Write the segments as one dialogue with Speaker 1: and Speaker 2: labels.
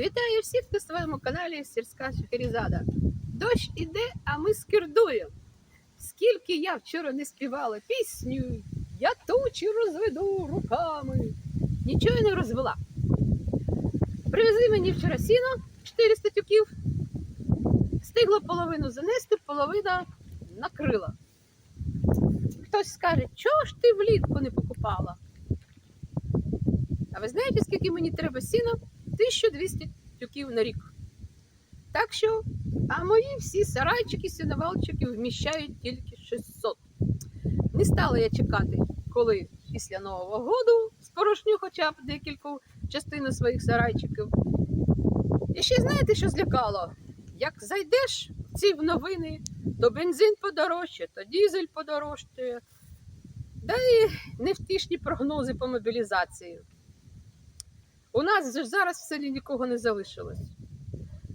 Speaker 1: Вітаю всіх на своєму каналі Сільська Шахерізада. Дощ іде, а ми скирдуємо. Скільки я вчора не співала пісню, я тучі розведу руками. Нічого не розвела. Привезли мені вчора сіно 400 тюків. Встигла половину занести, половина накрила. Хтось скаже, чого ж ти влітку не покупала? А ви знаєте, скільки мені треба сіна? 1200 тюків на рік. Так що, а мої всі сарайчики, сіновалчики вміщають тільки 600. Не стала я чекати, коли після Нового року спорожню хоча б декілька частину своїх сарайчиків. І ще знаєте, що злякало? Як зайдеш в ці новини, то бензин подорожчає, то дізель подорожчає. Да і невтішні прогнози по мобілізації. У нас зараз в селі нікого не залишилось.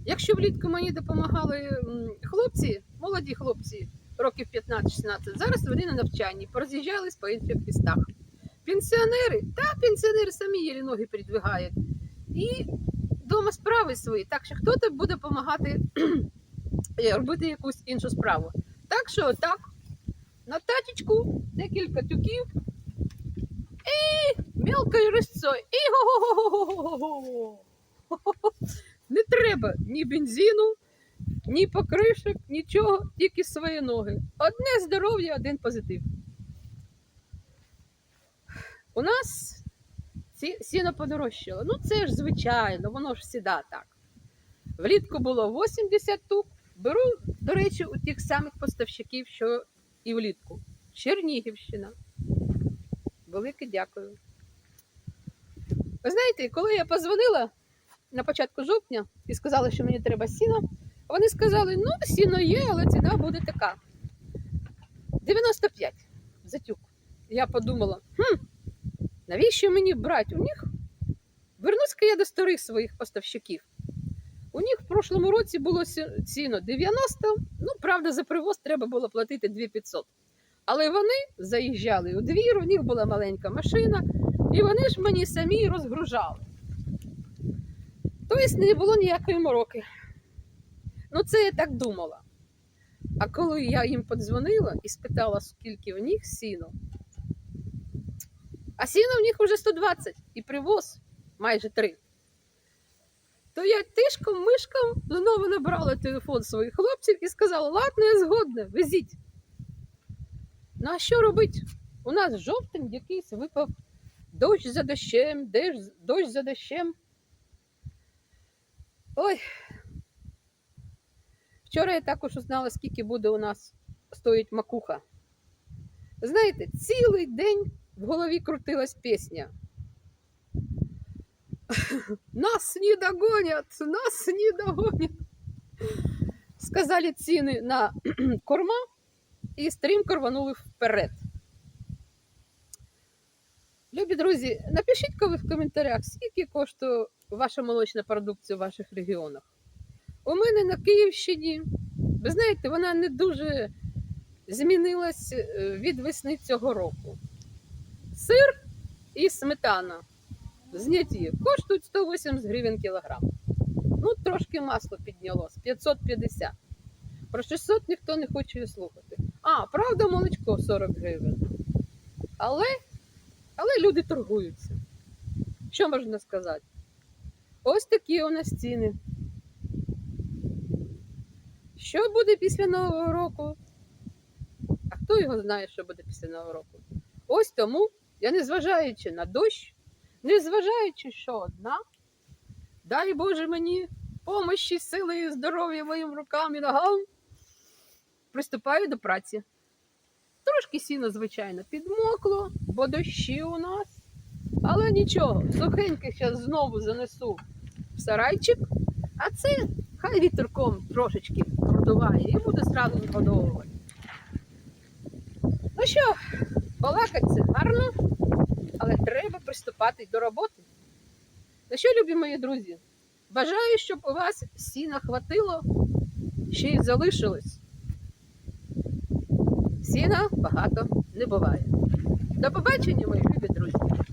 Speaker 1: Якщо влітку мені допомагали хлопці, молоді хлопці, років 15-16, зараз вони на навчанні, пороз'їжджались по інших містах. Пенсіонери, та пенсіонери самі єлі ноги передвигають. І вдома справи свої. Так що хто-то буде допомагати робити якусь іншу справу. Так що так, на тачечку декілька тюків і мелкою рисцою. І го-го-го-го-го-го-го. Не треба ні бензину, ні покришок, нічого, тільки свої ноги. Одне здоров'я, один позитив. У нас сіно подорожчало. Ну це ж звичайно, воно ж всіда так. Влітку було 80 тук. Беру, до речі, у тих самих поставщиків, що і влітку. Чернігівщина. Велике дякую. Ви знаєте, коли я позвонила на початку жовтня і сказала, що мені треба сіно, вони сказали, ну, сіно є, але ціна буде така. 95 за тюк. Я подумала, хм, навіщо мені брати у них? Вернусь-ка я до старих своїх поставщиків. У них в прошлому році було ціно 90, ну, правда, за привоз треба було платити 2500. Але вони заїжджали у двір, у них була маленька машина, і вони ж мені самі розгружали. Тобто не було ніякої мороки. Ну, це я так думала. А коли я їм подзвонила і спитала, скільки в них сіно, а сіно в них вже 120 і привоз майже 3. То я тишком мишком знову набрала телефон своїх хлопців і сказала: ладно, я згодна, везіть. Ну а що робити? У нас жовтень якийсь випав дощ за дощем, дощ, за дощем. Ой. Вчора я також узнала, скільки буде у нас стоїть макуха. Знаєте, цілий день в голові крутилась пісня. Нас не догонят, нас не догонят. Сказали ціни на корма і стрімко рванули вперед. Любі друзі, напишіть в коментарях, скільки коштує ваша молочна продукція в ваших регіонах. У мене на Київщині, ви знаєте, вона не дуже змінилась е, від весни цього року. Сир і сметана зняті коштують 180 гривень кілограм. Ну, трошки масло піднялось 550. Про 600 ніхто не хоче слухати. А, правда, молочко 40 гривень. Але, але люди торгуються. Що можна сказати? Ось такі у нас ціни. Що буде після Нового року? А хто його знає, що буде після Нового року? Ось тому я, незважаючи на дощ, незважаючи, що одна, дай Боже мені помощі, сили здоров'я моїм рукам і ногам, приступаю до праці. Трошки сіно, звичайно, підмокло, бо дощі у нас. Але нічого, сухеньке зараз знову занесу в сарайчик, а це хай вітерком трошечки продуває і буде зразу згодовувати. Ну що, балакать це гарно, але треба приступати до роботи. Ну що, любі мої друзі, бажаю, щоб у вас сіна хватило, ще й залишилось. Сіна багато не буває. До побачення, мої любі друзі!